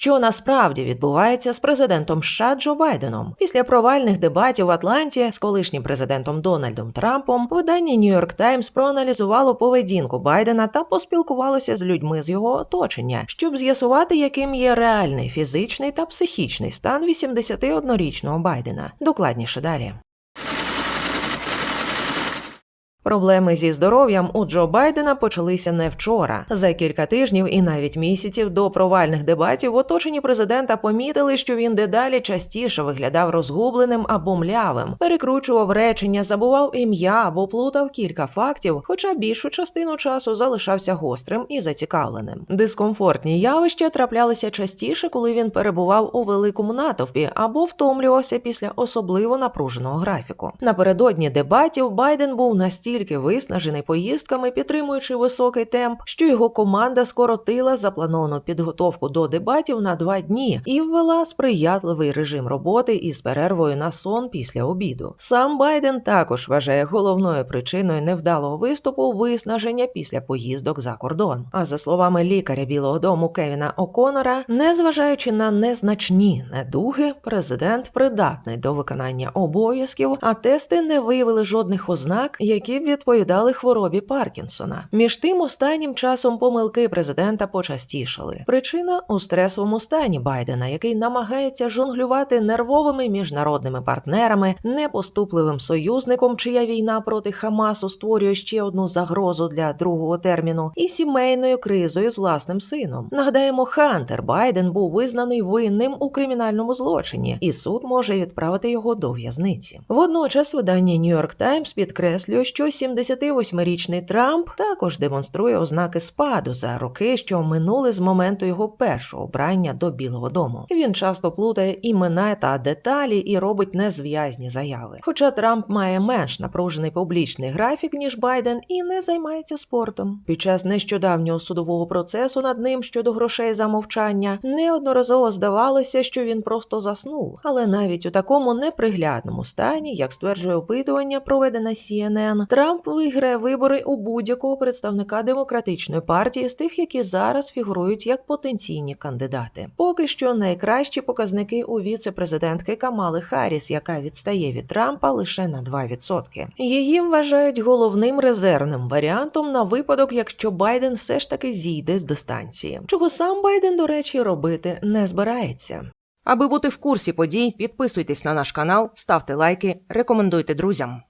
що насправді відбувається з президентом США Джо Байденом. Після провальних дебатів в Атланті з колишнім президентом Дональдом Трампом видання York Times проаналізувало поведінку Байдена та поспілкувалося з людьми з його оточення, щоб з'ясувати, яким є реальний фізичний та психічний стан 81-річного Байдена. Докладніше далі. Проблеми зі здоров'ям у Джо Байдена почалися не вчора. За кілька тижнів і навіть місяців до провальних дебатів в оточенні президента помітили, що він дедалі частіше виглядав розгубленим або млявим, перекручував речення, забував ім'я або плутав кілька фактів, хоча більшу частину часу залишався гострим і зацікавленим. Дискомфортні явища траплялися частіше, коли він перебував у великому натовпі або втомлювався після особливо напруженого графіку. Напередодні дебатів Байден був настільки настільки виснажений поїздками, підтримуючи високий темп, що його команда скоротила заплановану підготовку до дебатів на два дні і ввела сприятливий режим роботи із перервою на сон після обіду. Сам Байден також вважає головною причиною невдалого виступу виснаження після поїздок за кордон. А за словами лікаря Білого Дому Кевіна О'Конора, незважаючи на незначні недуги, президент придатний до виконання обов'язків, а тести не виявили жодних ознак, б відповідали хворобі Паркінсона. Між тим, останнім часом помилки президента почастішали. Причина у стресовому стані Байдена, який намагається жонглювати нервовими міжнародними партнерами, непоступливим союзником, чия війна проти Хамасу створює ще одну загрозу для другого терміну, і сімейною кризою з власним сином. Нагадаємо, Хантер Байден був визнаний винним у кримінальному злочині, і суд може відправити його до в'язниці. Водночас видання New York Times підкреслює, що 78-річний Трамп також демонструє ознаки спаду за роки, що минули з моменту його першого обрання до Білого Дому. Він часто плутає імена та деталі і робить незв'язні заяви. Хоча Трамп має менш напружений публічний графік ніж Байден і не займається спортом. Під час нещодавнього судового процесу над ним щодо грошей за мовчання неодноразово здавалося, що він просто заснув, але навіть у такому неприглядному стані, як стверджує опитування, проведене CNN, Трамп виграє вибори у будь-якого представника демократичної партії з тих, які зараз фігурують як потенційні кандидати. Поки що найкращі показники у віце-президентки Камали Харріс, яка відстає від Трампа лише на 2%. Її вважають головним резервним варіантом на випадок, якщо Байден все ж таки зійде з дистанції, чого сам Байден, до речі, робити не збирається. Аби бути в курсі подій, підписуйтесь на наш канал, ставте лайки, рекомендуйте друзям.